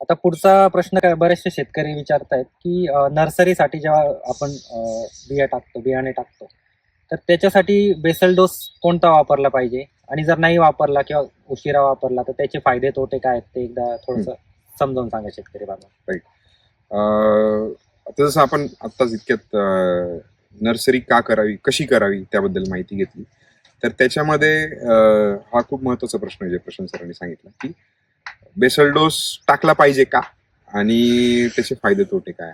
आता पुढचा प्रश्न काय बरेचसे शेतकरी विचारतायत की नर्सरीसाठी जेव्हा आपण बिया टाकतो बियाणे टाकतो तर त्याच्यासाठी बेसल डोस कोणता वापरला पाहिजे? आणि जर नाही वापरला किंवा उशिरा वापरला तर त्याचे फायदे तोटे काय आहेत ते एकदा थोडस समजावून सांगा शेतकरी बाबा आता जसं आपण आत्ताच इतक्यात नर्सरी का करावी कशी करावी त्याबद्दल माहिती घेतली. तर त्याच्यामध्ये हा खूप महत्त्वाचा प्रश्न आहे जे प्रशांत सरांनी सांगितला की बेसल डोस टाकला पाहिजे का? आणि त्याचे फायदे तोटे काय?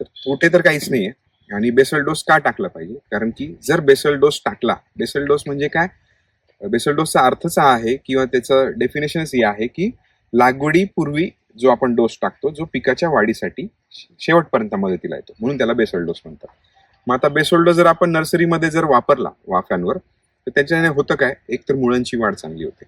तर तोटे तर काहीच नाहीये. आणि बेसल डोस का टाकला पाहिजे? कारण की जर बेसल डोस टाकला बेसल डोस म्हणजे काय? बेसल डोसचा अर्थच हा आहे किंवा त्याचं डेफिनेशनच हे आहे की लागवडीपूर्वी जो आपण डोस टाकतो जो पिकाच्या वाढीसाठी शेवटपर्यंत मदतीला येतो. म्हणून त्याला बेसल डोस म्हणतात. मग आता बेसल डोस जर आपण नर्सरीमध्ये जर वापरला वाफ्यांवर तर त्याच्याने होतं काय? एक तर मुळांची वाढ चांगली होते.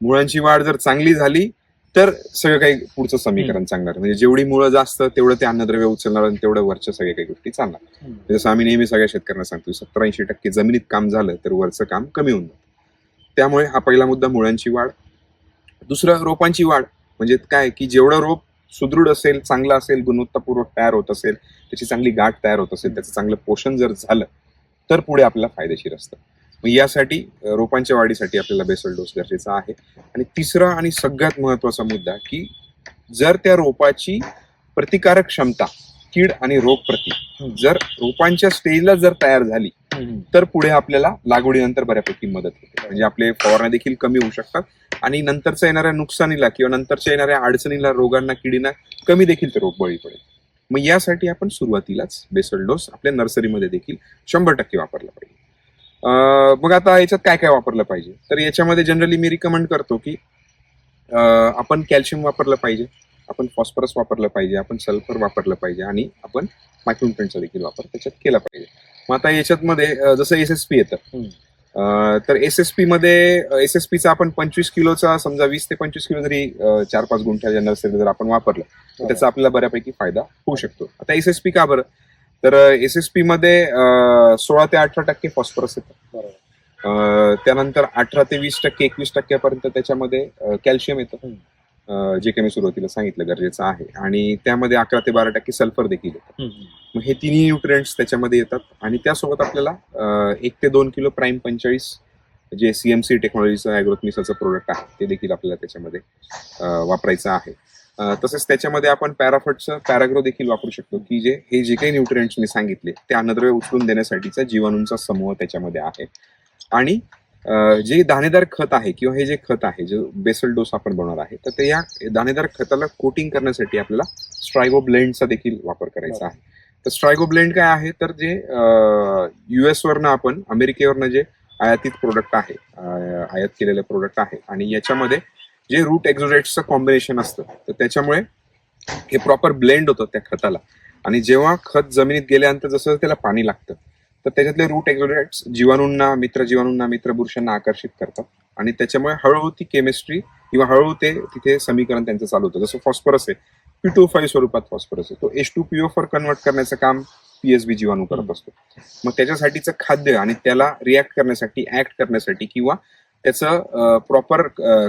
मुळांची वाढ जर चांगली झाली तर सगळं काही पुढचं समीकरण चांगणार म्हणजे जेवढी मुळं जास्त तेवढं ते अन्नद्रव्य उचलणार आणि तेवढं वरच्या सगळ्या काही गोष्टी चालणार. हम्म. जसं आम्ही नेहमी सगळ्या शेतकऱ्यांना सांगतो सत्तर ऐंशी टक्के जमिनीत काम झालं तर वरचं काम कमी होऊन जातं. त्यामुळे हा पहिला मुद्दा मुळांची वाढ. दुसरं रोपांची वाढ. म्हणजे काय की जेवढं रोप सुदृढ असेल चांगलं असेल गुणवत्तापूर्वक तयार होत असेल त्याची चांगली गाठ तयार होत असेल त्याचं चांगलं पोषण जर झालं तर पुढे आपल्याला फायदेशीर असतं. मग यासाठी रोपांच्या वाढीसाठी आपल्याला बेसल डोस गरजेचा आहे आणि तिसरा आणि सगळ्यात महत्त्वाचा मुद्दा की जर त्या रोपाची प्रतिकारक क्षमता कीड आणि रोग प्रति. जर रोपांच्या स्टेजला जर तयार झाली. तर पुढे आपल्याला लागवडीनंतर बऱ्यापैकी मदत होते म्हणजे आपले फवारण्या देखील कमी होऊ शकतात आणि नंतरच्या येणाऱ्या नुकसानीला किंवा नंतरच्या येणाऱ्या अडचणीला रोगांना किडींना कमी देखील ते रोग बळी पडेल मग यासाठी आपण सुरुवातीलाच बेसल डोस आपल्या नर्सरीमध्ये देखील शंभर टक्के वापरला पाहिजे मग आता याच्यात काय काय वापरलं पाहिजे? तर याच्यामध्ये जनरली मी रिकमेंड करतो की आपण कॅल्शियम वापरलं पाहिजे आपण फॉस्फरस वापरलं पाहिजे आपण सल्फर वापरलं पाहिजे आणि आपण मायक्रोन्युट्रेंटचा देखील वापर त्याच्यात केला पाहिजे. मग आता याच्यात मध्ये जसं एस एस पी येतं. तर एस एस पी मध्ये एस एस पीचा आपण पंचवीस किलोचा समजा वीस ते पंचवीस किलो जरी चार पाच गुंठ्याच्या नर्सरी जर आपण वापरलं तर त्याचा आपल्याला बऱ्यापैकी फायदा होऊ शकतो. आता एस एस पी का बरं? तर एस एस पी मध्ये सोळा ते अठरा टक्के फॉस्फरस येतं. त्यानंतर अठरा ते वीस टक्के एकवीस टक्क्यापर्यंत त्याच्यामध्ये कॅल्शियम येतं. जे काही मी सुरुवातीला सांगितलं गरजेचं आहे. आणि त्यामध्ये अकरा ते बारा टक्के सल्फर देखील येतं. हम्म. मग हे तिन्ही न्यूट्रिएंट्स त्याच्यामध्ये येतात. आणि त्यासोबत आपल्याला एक ते दोन किलो प्राईम पंचेचाळीस जे सीएमसी टेक्नॉलॉजीचं ॲग्रोथमिसाचं प्रोडक्ट आहे ते देखील आपल्याला त्याच्यामध्ये वापरायचं आहे. तसंच त्याच्यामध्ये आपण पॅराफटचं पॅराग्रो देखील वापरू शकतो की जे हे जे काही न्यूट्रिएंट्स मी सांगितले ते अन्नद्रव्य उचलून देण्यासाठीचा जीवाणूंचा समूह त्याच्यामध्ये आहे. आणि जे दाणेदार खत आहे किंवा हे जे खत आहे जे बेसल डोस आपण बनवणार आहे तर ते या दाणेदार खताला कोटिंग करण्यासाठी आपल्याला स्ट्रायगो ब्लेंडचा देखील वापर करायचा आहे. तर स्ट्रायगो ब्लेंड काय आहे? तर जे युएसवरनं आपण अमेरिकेवरनं जे आयातीत प्रोडक्ट आहे आयात केलेलं प्रोडक्ट आहे आणि याच्यामध्ये जे रूट एक्झोरेट्सचं कॉम्बिनेशन असतं तर त्याच्यामुळे हे प्रॉपर ब्लेंड होतं त्या खताला. आणि जेव्हा खत जमिनीत गेल्यानंतर जसं त्याला पाणी लागतं तर त्याच्यातले रूट एक्झोरेट्स जीवाणूंना मित्र जीवाणूंना मित्र पुरुषांना आकर्षित करतात. आणि त्याच्यामुळे हळूहळू ती केमिस्ट्री किंवा हळूहळू ते तिथे समीकरण त्यांचं चालू होतं. जसं फॉस्फरस आहे पी टू फाईव्ह स्वरूपात फॉस्फरस आहे. तो H two PO four convert करण्याचं काम पीएसबी जीवाणू करत असतो. मग त्याच्यासाठीचं खाद्य आणि त्याला रिॲक्ट करण्यासाठी ऍक्ट करण्यासाठी किंवा त्याचं प्रॉपर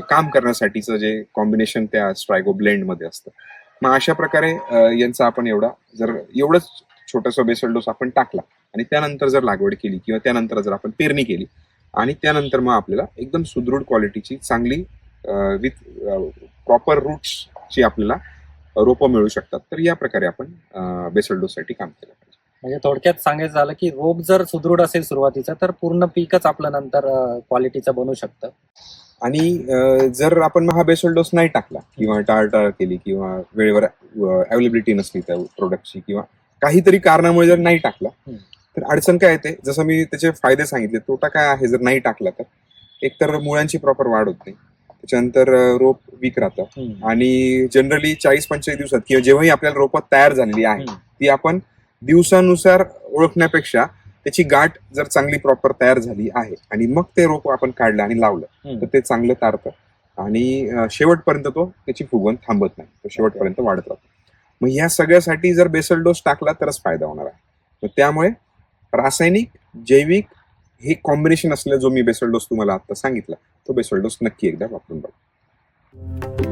काम करण्यासाठीचं जे कॉम्बिनेशन त्या स्ट्रायगो ब्लेंडमध्ये असतं. मग अशा प्रकारे यांचा आपण एवढा जर एवढंच छोटंसं बेसल डोस आपण टाकला आणि त्यानंतर जर लागवड केली किंवा त्यानंतर जर आपण पेरणी केली आणि त्यानंतर मग आपल्याला एकदम सुदृढ क्वालिटीची चांगली विथ प्रॉपर रूट्सची आपल्याला रोपं मिळू शकतात. तर या प्रकारे आपण बेसल डोससाठी काम केलं. म्हणजे थोडक्यात सांगायचं झालं की रोप जर सुदृढ असेल सुरुवातीचा तर पूर्ण पीकच आपलं नंतर क्वालिटीचं बनू शकतं. आणि जर आपण मग हा बेसल डोस नाही टाकला किंवा टाळटाळ केली किंवा वेळेवर अवेलेबिलिटी नसली त्या प्रोडक्टची किंवा काहीतरी कारणामुळे जर नाही टाकला. तर अडचण काय येते? जसं मी त्याचे फायदे सांगितले तोटा काय आहे? जर नाही टाकला तर एकतर मुळांची प्रॉपर वाढ होत. नाही त्याच्यानंतर रोप वीक राहतं. आणि जनरली चाळीस पंचेचाळीस दिवसात किंवा जेव्हाही आपल्याला रोपात तयार झालेली आहे. ती आपण दिवसानुसार ओळखण्यापेक्षा त्याची गाठ जर चांगली प्रॉपर तयार झाली आहे आणि मग ते रोप आपण काढलं आणि लावलं. तर ते चांगलं तारतं. आणि शेवटपर्यंत तो त्याची फुगवण थांबत नाही. तो शेवटपर्यंत वाढत राहतो. मग ह्या सगळ्यासाठी जर बेसल डोस टाकला तरच फायदा होणार आहे. मग त्यामुळे रासायनिक जैविक हे कॉम्बिनेशन असलेला जो मी बेसल डोस तुम्हाला आता सांगितला तो बेसल डोस नक्की एकदा वापरून बघा.